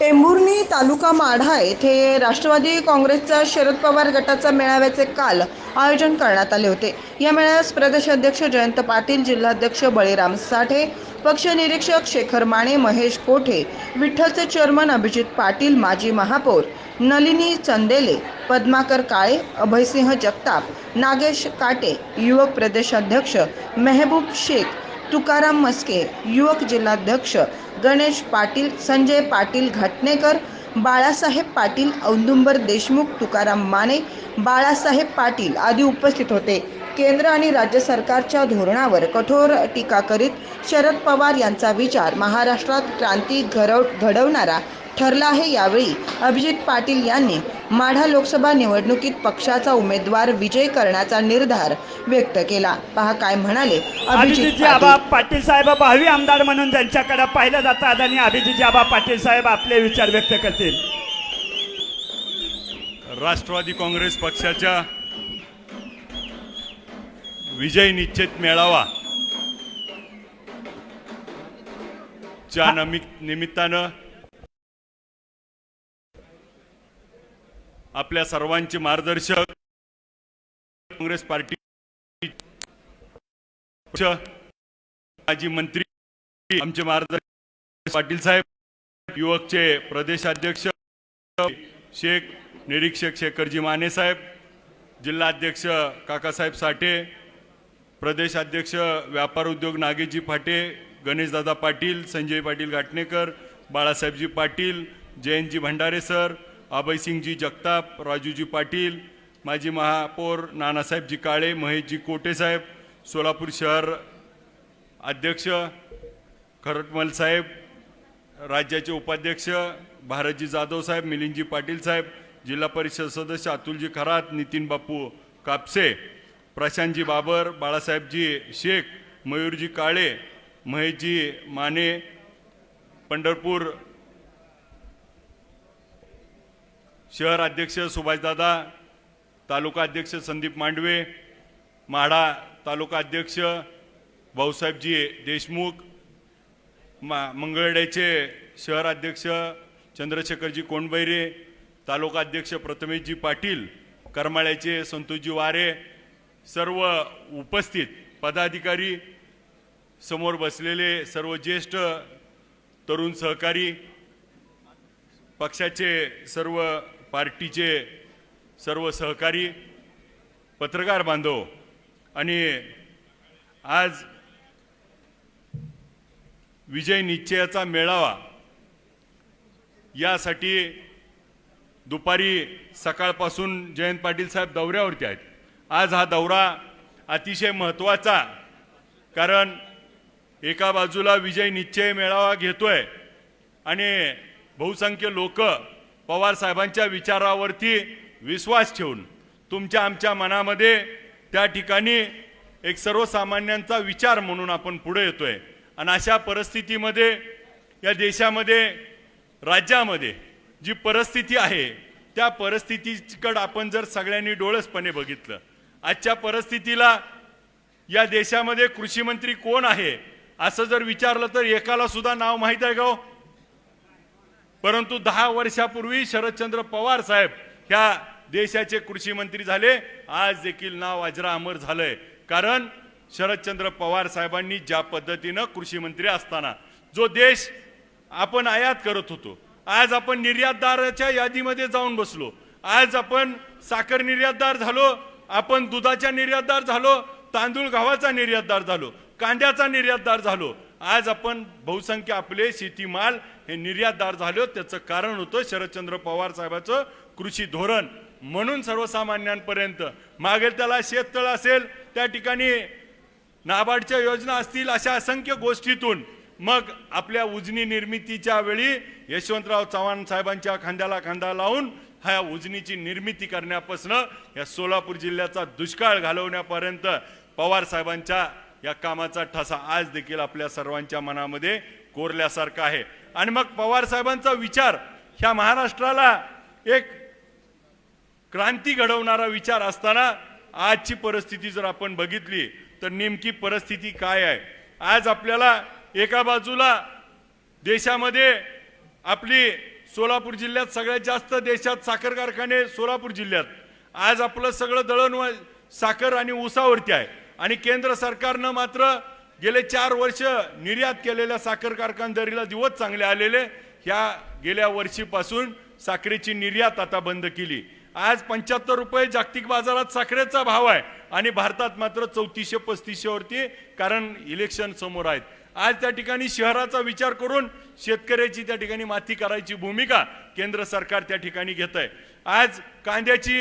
टेंभुर्णी तालुका माढा येथे राष्ट्रवादी काँग्रेसचा शरद पवार गटाचा मेळाव्याचे काल आयोजन करण्यात आले होते. या मेळाव्यास प्रदेश अध्यक्ष जयंत पाटील जिल्हाध्यक्ष बळीराम साठे पक्ष निरीक्षक शेखर माने महेश कोठे विठ्ठलचे चेअरमन अभिजित पाटील माजी महापौर नलिनी चंदेले पद्माकर काळे अभयसिंह जगताप नागेश काटे युवक प्रदेशाध्यक्ष मेहबूब शेख तुकाराम मस्के युवक जिल्हाध्यक्ष गणेश पाटील संजय पाटील घाटणेकर बाळासाहेब पाटील औदुंबर देशमुख तुकाराम माने बाळासाहेब पाटील आदी उपस्थित होते. केंद्र आणि राज्य सरकारच्या धोरणावर कठोर टीका करीत शरद पवार यांचा विचार महाराष्ट्रात क्रांती घडव घडवणारा ठरला आहे यावेळी अभिजित पाटील यांनी माढा लोकसभा निवडणुकीत पक्षाचा उमेदवार विजय करण्याचा निर्धार व्यक्त केला. पहा काय म्हणाले अभिजित अभिजितजी आबा पाटील साहेब भावी आमदार म्हणून त्यांच्याकडे पाहिलं जातात आणि अभिजितजी आबा पाटील साहेब आपले विचार व्यक्त करतील. राष्ट्रवादी काँग्रेस पक्षाच्या विजय निश्चित मेळावा च्या नमित निमित्तानं आपल्या सर्वांचे मार्गदर्शक काँग्रेस पार्टी माजी मंत्री आमचे मार्गदर्शक पाटील साहेब युवकचे प्रदेशाध्यक्ष शेख निरीक्षक शेखरजी माने साहेब जिल्हाध्यक्ष काकासाहेब साठे प्रदेशाध्यक्ष व्यापार उद्योग नागेजी फाटे गणेशदादा पाटील संजय पाटील घाटणेकर बाळासाहेबजी पाटील जयंतजी भंडारे सर अभयसिंगजी जगताप राजूजी पाटील माजी महापौर नानासाहेबजी काळे महेशजी कोटेसाहेब सोलापूर शहर अध्यक्ष खरटमल साहेब राज्याचे उपाध्यक्ष भारतजी जाधव साहेब मिलिंदजी पाटील साहेब जिल्हा परिषद सदस्य अतुलजी खरात नितीन बापू कापसे प्रशांतजी बाबर बाळासाहेबजी शेख मयूरजी काळे महेशजी माने पंढरपूर शहर अध्यक्ष सुभाषदादा तालुका अध्यक्ष संदीप मांडवे माढा तालुका अध्यक्ष भाऊसाहेबजी देशमुख मा मंगळड्याचे शहर अध्यक्ष चंद्रशेखरजी कोंडबैरे तालुका अध्यक्ष प्रथमेशजी पाटील करमाळ्याचे संतोषजी वारे सर्व उपस्थित पदाधिकारी समोर बसलेले सर्व ज्येष्ठ तरुण सहकारी पक्षाचे सर्व पार्टीचे सर्व सहकारी पत्रकार बांधव आणि आज विजय निश्चयाचा मेळावा यासाठी दुपारी सकाळपासून जयंत पाटील साहेब दौऱ्यावरती आहेत. आज हा दौरा अतिशय महत्त्वाचा कारण एका बाजूला विजय निश्चय मेळावा घेतोय आणि बहुसंख्य लोक पवार साहेबांच्या विचारावरती विश्वास ठेवून तुमच्या आमच्या मनामध्ये त्या ठिकाणी एक सर्वसामान्यांचा विचार म्हणून आपण पुढे येतोय आणि अशा परिस्थितीमध्ये या देशामध्ये राज्यामध्ये जी परिस्थिती आहे त्या परिस्थितीकडं आपण जर सगळ्यांनी डोळसपणे बघितलं आजच्या परिस्थितीला या देशामध्ये कृषीमंत्री कोण आहे असं जर विचारलं तर एकाला सुद्धा नाव माहीत आहे का हो? परंतु दहा वर्षापूर्वी शरदचंद्र पवार साहेब ह्या देशाचे कृषी मंत्री झाले. आज देखील नाव अजरा अमर झालंय. कारण शरदचंद्र पवार साहेबांनी ज्या पद्धतीनं कृषी मंत्री असताना जो देश आपण आयात करत होतो आज आपण निर्यातदाराच्या यादीमध्ये जाऊन बसलो. आज आपण साखर निर्यातदार झालो आपण दुधाच्या निर्यातदार झालो तांदूळ गव्हाचा निर्यातदार झालो कांद्याचा निर्यातदार झालो. आज आपण बहुसंख्य आपले शेतीमाल हे निर्यातदार झालो त्याचं कारण होतं शरदचंद्र पवार साहेबाचं कृषी धोरण. म्हणून सर्वसामान्यांपर्यंत. मागेल त्याला शेततळ असेल त्या ठिकाणी नाबार्डच्या योजना असतील अशा असंख्य गोष्टीतून. मग आपल्या उजनी निर्मितीच्या वेळी यशवंतराव चव्हाण साहेबांच्या खांद्याला खांदा लावून ह्या उजनीची निर्मिती करण्यापासून या सोलापूर जिल्ह्याचा दुष्काळ घालवण्यापर्यंत पवार साहेबांच्या या कामाचा ठसा आज देखील आपल्या सर्वांच्या मनामध्ये कोरल्यासारखं आहे. आणि मग पवार साहेबांचा विचार ह्या महाराष्ट्राला एक क्रांती घडवणारा विचार असताना आजची परिस्थिती जर आपण बघितली तर नेमकी परिस्थिती काय आहे? आज आपल्याला एका बाजूला देशामध्ये आपली सोलापूर जिल्ह्यात सगळ्यात जास्त देशात साखर कारखाने सोलापूर जिल्ह्यात. आज आपलं सगळं दळण व- साखर आणि ऊसावरती आहे. आणि केंद्र सरकारनं मात्र गेले चार वर्ष निर्यात केलेल्या साखर कारखानदारीला दिवस चांगले आलेले. ह्या गेल्या वर्षीपासून साखरेची निर्यात आता बंद केली. आज पंच्याहत्तर रुपये जागतिक बाजारात साखरेचा भाव आहे आणि भारतात मात्र चौतीसशे पस्तीसशेवरती कारण इलेक्शन समोर आहेत. आज त्या ठिकाणी शहराचा विचार करून शेतकऱ्याची त्या ठिकाणी माती करायची भूमिका केंद्र सरकार त्या ठिकाणी घेत आहे आज कांद्याची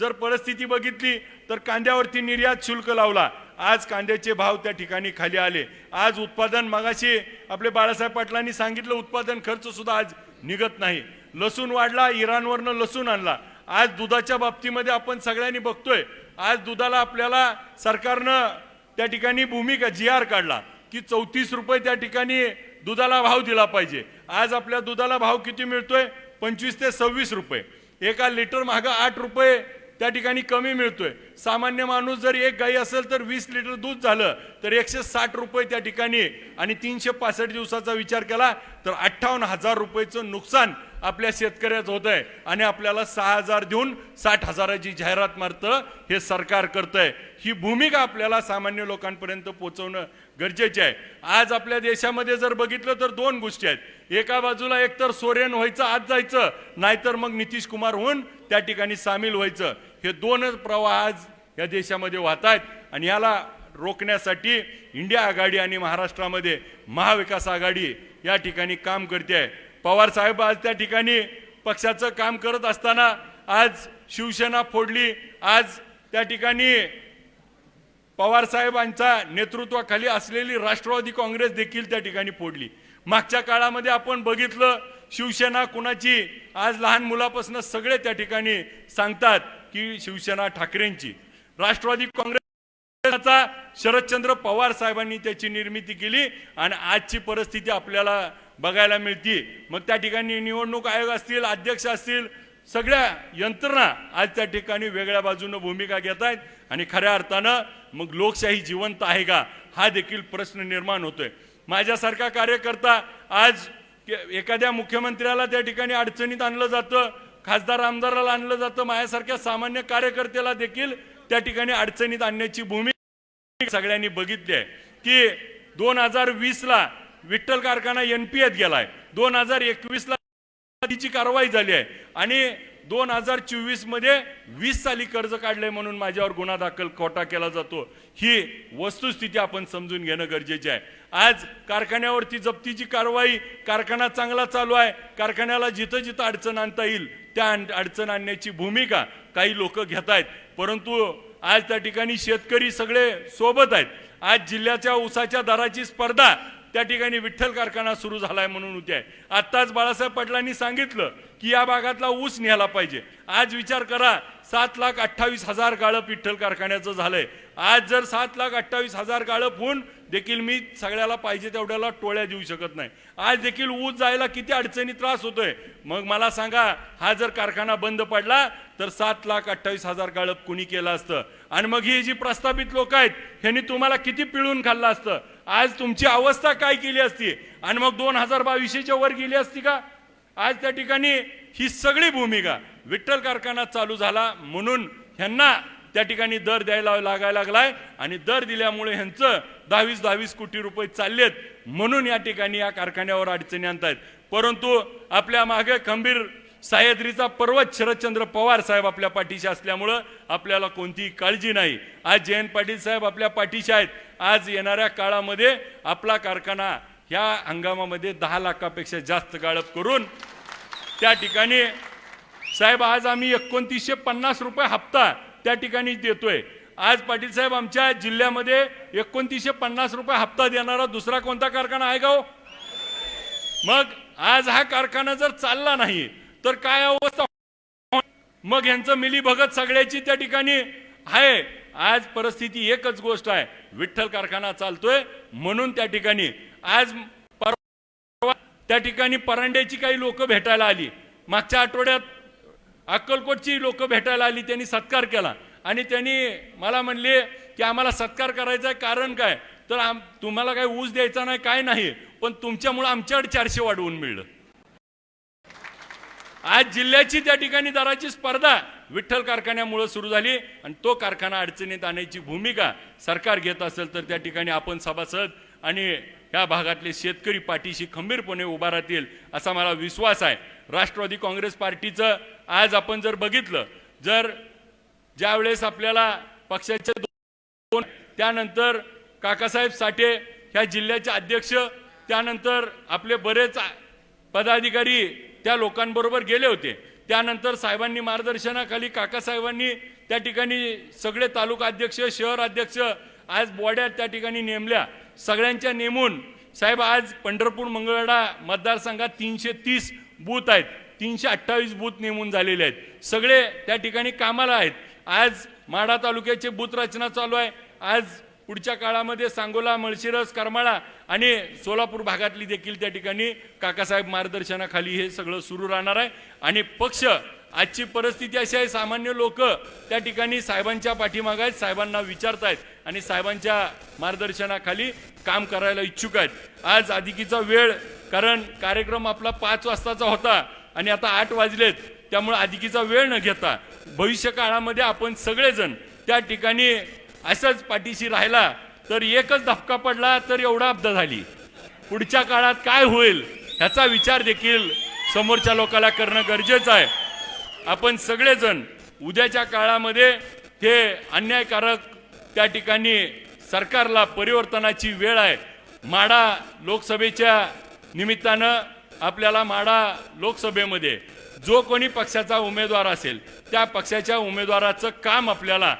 जर परिस्थिती बघितली तर कांद्यावरती निर्यात शुल्क लावला. आज कांद्याचे भाव त्या ठिकाणी खाली आले. आज उत्पादन मगाशी आपले बाळासाहेब पाटलांनी सांगितलं उत्पादन खर्च सुद्धा आज निघत नाही. लसूण वाढला इराणवरनं लसूण आणला. आज दुधाच्या बाबतीमध्ये आपण सगळ्यांनी बघतोय आज दुधाला आपल्याला सरकारनं त्या ठिकाणी भूमिका जी आर काढला की चौतीस रुपये त्या ठिकाणी दुधाला भाव दिला पाहिजे. आज आपल्या दुधाला भाव किती मिळतोय? पंचवीस ते सव्वीस रुपये. एका लिटर मागं आठ रुपये त्या ठिकाणी कमी मिळतोय. सामान्य माणूस जर एक गाई असेल तर वीस लिटर दूध झालं तर एकशे साठ रुपये त्या ठिकाणी आणि तीनशे पासष्ट दिवसाचा विचार केला तर अठ्ठावन्न हजार रुपयेचं नुकसान आपल्या शेतकऱ्याचं होत आहे आणि आपल्याला सहा हजार देऊन साठ हजाराची जाहिरात मारतं हे सरकार करतंय. ही भूमिका आपल्याला सामान्य लोकांपर्यंत पोचवणं गरजेचे आहे. आज आपल्या देशामध्ये जर बघितलं तर दोन गोष्टी आहेत. एका बाजूला एकतर सोरेन व्हायचं आज जायचं नाहीतर मग नितीश कुमार होऊन त्या ठिकाणी सामील व्हायचं. हे दोनच प्रवाह आज या देशामध्ये वाहत आहेत आणि याला रोखण्यासाठी इंडिया आघाडी आणि महाराष्ट्रामध्ये महाविकास आघाडी या ठिकाणी काम करते आहे. पवार साहेब आज त्या ठिकाणी पक्षाचं काम करत असताना आज शिवसेना फोडली आज त्या ठिकाणी पवारसाहेबांचा नेतृत्वाखाली असलेली राष्ट्रवादी काँग्रेस देखील त्या ठिकाणी फोडली. मागच्या काळामध्ये आपण बघितलं शिवसेना कुणाची आज लहान मुलापासून सगळे त्या ठिकाणी सांगतात की शिवसेना ठाकरेंची. राष्ट्रवादी काँग्रेसचा शरदचंद्र पवार साहेबांनी त्याची निर्मिती केली आणि आजची परिस्थिती आपल्याला बघायला मिळते. मग त्या ठिकाणी निवडणूक आयोग असतील अध्यक्ष असतील सगळ्या यंत्रणा आज त्या ठिकाणी वेगळ्या बाजूनं भूमिका घेत आहेत आणि खऱ्या अर्थानं मग लोकशाही जिवंत आहे का? हा देखील प्रश्न निर्माण होतोय. माझ्यासारखा कार्यकर्ता आज एखाद्या मुख्यमंत्र्याला त्या ठिकाणी अडचणीत आणलं जातं खासदार आमदाराला आणलं जातं माझ्यासारख्या सामान्य कार्यकर्त्याला देखील त्या ठिकाणी अडचणीत आणण्याची भूमिका सगळ्यांनी बघितली आहे. की दोन हजार वीसला विठ्ठल कारखाना एन पी एत गेलाय. दोन हजार एकवीसला तिची कारवाई झाली आहे. आणि दोन हजार चोवीसमध्ये वीस साली कर्ज काढलंय म्हणून माझ्यावर गुन्हा दाखल खोटा केला जातो. ही वस्तुस्थिती आपण समजून घेणं गरजेचे आहे. आज कारखान्यावरती जप्तीची कारवाई कारखाना चांगला चालू आहे कारखान्याला जिथं जिथं अडचण आणता येईल त्या अडचण आणण्याची भूमिका काही लोक घेत आहेत. परंतु आज त्या ठिकाणी शेतकरी सगळे सोबत आहेत. आज जिल्ह्याच्या ऊसाच्या दराची स्पर्धा त्या ठिकाणी विठ्ठल कारखाना सुरू झाला आहे म्हणून उद्या आहे. आत्ताच बाळासाहेब पाटलांनी सांगितलं की या भागातला ऊस न्यायला पाहिजे. आज विचार करा सात लाख अठ्ठावीस हजार गाळप विठ्ठल कारखान्याचं झालंय. आज जर सात लाख अठ्ठावीस हजार गाळप होऊन देखील मी सगळ्याला पाहिजे तेवढ्याला टोळ्या देऊ शकत नाही. आज देखील ऊस जायला किती अडचणी त्रास होतोय. मग मला सांगा हा जर कारखाना बंद पडला तर सात लाख अठ्ठावीस हजार गाळप कुणी केलं असतं? आणि मग ही जी प्रस्थापित लोक आहेत ह्यांनी तुम्हाला किती पिळून खाल्लं असतं? आज तुमची अवस्था काय केली असती? आणि मग दोन हजार बावीसच्या वर गेली असती का? आज त्या ठिकाणी ही सगळी भूमिका विठ्ठल कारखाना चालू झाला म्हणून ह्यांना त्या ठिकाणी दर द्यायला लागायला लागलाय आणि दर दिल्यामुळे ह्यांचं दहावीस दहावीस कोटी रुपये चाललेत म्हणून या ठिकाणी या कारखान्यावर अडचणी आणतायत. परंतु आपल्या मागे खंबीर सह्याद्रीचा पर्वत शरदचंद्र पवार साहेब आपल्या पाठीशी असल्यामुळं आपल्याला कोणतीही काळजी नाही. आज जयंत पाटील साहेब आपल्या पाठीशी आहेत. आज येणाऱ्या काळामध्ये आपला कारखाना ह्या हंगामामध्ये दहा लाखापेक्षा जास्त गाळप करून त्या ठिकाणी साहेब आज आम्ही एकोणतीसशे पन्नास रुपये हप्ता त्या ठिकाणी देतोय. आज पाटील साहेब आमच्या जिल्ह्यामध्ये एकोणतीसशे पन्नास रुपये हप्ता देणारा दुसरा कोणता कारखाना आहे गाव? मग आज हा कारखाना जर चालला नाही तर काय अवस्था? मग यांचं मिलीभगत सगळ्याची त्या ठिकाणी आहे. आज परिस्थिती एकच गोष्ट आहे. विठ्ठल कारखाना चालतोय म्हणून त्या ठिकाणी. आज परवा त्या ठिकाणी परांड्याची काही लोक भेटायला आली. मागच्या आठवड्यात अक्कलकोटची लोक भेटायला आली त्यांनी सत्कार केला. आणि त्यांनी मला म्हणले की आम्हाला सत्कार करायचा आहे कारण काय? तर आम तुम्हाला काही ऊस द्यायचा नाही काय नाही. पण तुमच्यामुळे आमच्याकडे चारशे वाढवून मिळलं. आज जिल्ह्याची त्या ठिकाणी दराची स्पर्धा विठ्ठल कारखान्यामुळं सुरू झाली आणि तो कारखाना अडचणीत आणायची भूमिका सरकार घेत असेल तर त्या ठिकाणी आपण सभासद आणि ह्या भागातले शेतकरी पाठीशी खंबीरपणे उभा राहतील असा मला विश्वास आहे. राष्ट्रवादी काँग्रेस पार्टीचं आज आपण जर बघितलं जर ज्यावेळेस आपल्याला पक्षाचे दोन त्यानंतर काकासाहेब साठे ह्या जिल्ह्याचे अध्यक्ष त्यानंतर आपले बरेच पदाधिकारी त्या लोकांबरोबर गेले होते. त्यानंतर साहेबांनी मार्गदर्शनाखाली काकासाहेबांनी त्या ठिकाणी सगळे तालुका अध्यक्ष शहर अध्यक्ष आज बॉड्या त्या ठिकाणी नेमल्या. सगळ्यांच्या नेमून साहेब आज पंढरपूर मंगळवेढा मतदारसंघात तीनशे तीस बूथ आहेत. तीनशे अठ्ठावीस बूथ नेमून झालेले आहेत. सगळे त्या ठिकाणी कामाला आहेत. आज माढा तालुक्याचे बूथ रचना चालू आहे. आज पुढच्या काळामध्ये सांगोला मळशिरस करमाळा आणि सोलापूर भागातली देखील त्या ठिकाणी काकासाहेब मार्गदर्शनाखाली हे सगळं सुरू राहणार आहे. आणि पक्ष आजची परिस्थिती अशी आहे सामान्य लोक त्या ठिकाणी साहेबांच्या पाठीमाग आहेत साहेबांना आहेत आणि साहेबांच्या मार्गदर्शनाखाली काम करायला इच्छुक आहेत. आज अधिकीचा वेळ कारण कार्यक्रम आपला पाच वाजताचा होता आणि आता आठ वाजलेत त्यामुळे अधिकीचा वेळ न घेता भविष्य काळामध्ये आपण सगळेजण त्या ठिकाणी असंच पाठीशी राहिला तर एकच धपका पडला तर एवढा अब्दा झाली. पुढच्या काळात काय होईल ह्याचा विचार देखील समोरच्या लोकाला करणं गरजेचं आहे. आपण सगळेजण उद्याच्या काळामध्ये हे अन्यायकारक त्या ठिकाणी सरकारला परिवर्तनाची वेळ आहे. माडा लोकसभेच्या निमित्तानं आपल्याला माडा लोकसभेमध्ये जो कोणी पक्षाचा उमेदवार असेल त्या पक्षाच्या उमेदवाराचं काम आपल्याला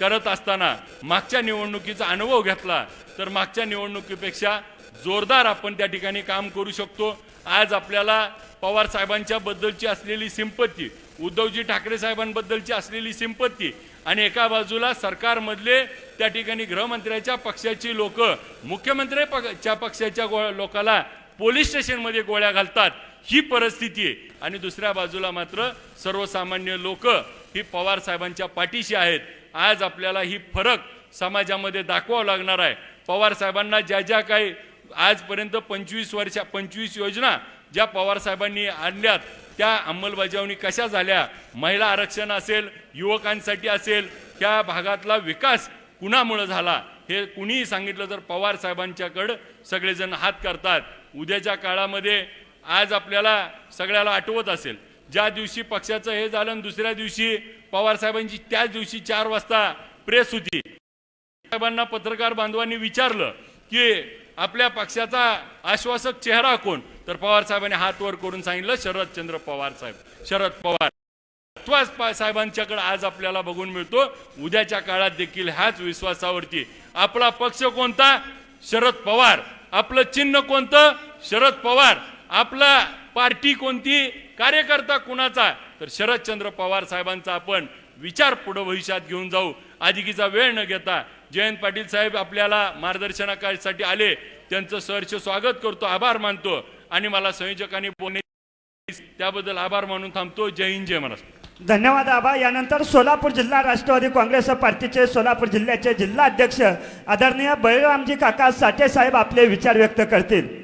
करत असताना मागच्या निवडणुकीचा अनुभव घेतला तर मागच्या निवडणुकीपेक्षा जोरदार आपण त्या ठिकाणी काम करू शकतो. आज आपल्याला पवार साहेबांच्या बद्दलची असलेली सिंपत्ती उद्धवजी ठाकरे साहेबांबद्दलची असलेली सिंपत्ती आणि एका बाजूला सरकारमधले त्या ठिकाणी गृहमंत्र्याच्या पक्षाची लोक मुख्यमंत्र्याच्या पक्षाच्या गो लोकाला पोलीस स्टेशनमध्ये गोळ्या घालतात ही परिस्थिती आहे. आणि दुसऱ्या बाजूला मात्र सर्वसामान्य लोक ही पवार साहेबांच्या पाठीशी आहेत. आज आपल्याला ही फरक समाजामध्ये दाखवावं लागणार आहे. पवार साहेबांना ज्या ज्या काही आजपर्यंत पंचवीस वर्षा पंचवीस योजना ज्या पवार साहेबांनी आणल्यात त्या अंमलबजावणी कशा झाल्या? महिला आरक्षण असेल युवकांसाठी असेल त्या भागातला विकास कुणामुळं झाला? हे कुणीही सांगितलं तर पवार साहेबांच्याकडं सगळेजण हात करतात. उद्याच्या काळामध्ये आज आपल्याला सगळ्याला आठवत असेल. ज्या दिवशी पक्षाचं हे झालं दुसऱ्या दिवशी पवार साहेबांची त्याच दिवशी चार वाजता प्रेस होती. साहेबांना पत्रकार बांधवांनी विचारलं की आपल्या पक्षाचा आश्वासक चेहरा कोण? तर पवार साहेबांनी हात वर करून सांगितलं शरदचंद्र पवार साहेब. शरद पवार विश्वास साहेबांच्याकडे आज आपल्याला बघून मिळतो. उद्याच्या काळात देखील ह्याच विश्वासावरती. आपला पक्ष कोणता? शरद पवार. आपलं चिन्ह कोणतं? शरद पवार. आपला पार्टी कोणती? कार्यकर्ता कुणाचा तर शरदचंद्र पवार साहेबांचा आपण विचार पुढं भविष्यात घेऊन जाऊ. अधिकीचा वेळ न घेता जयंत पाटील साहेब आपल्याला मार्गदर्शनासाठी आले. त्यांचं सहर्ष स्वागत करतो आभार मानतो आणि मला संयोजकांनी बोलणे त्याबद्दल आभार मानून थांबतो. जय हिंद जय महाराष्ट्र. धन्यवाद आबा यानंतर सोलापूर जिल्हा राष्ट्रवादी काँग्रेस पार्टीचे सोलापूर जिल्ह्याचे जिल्हा अध्यक्ष आदरणीय बळीरामजी काका साठे साहेब आपले विचार व्यक्त करतील.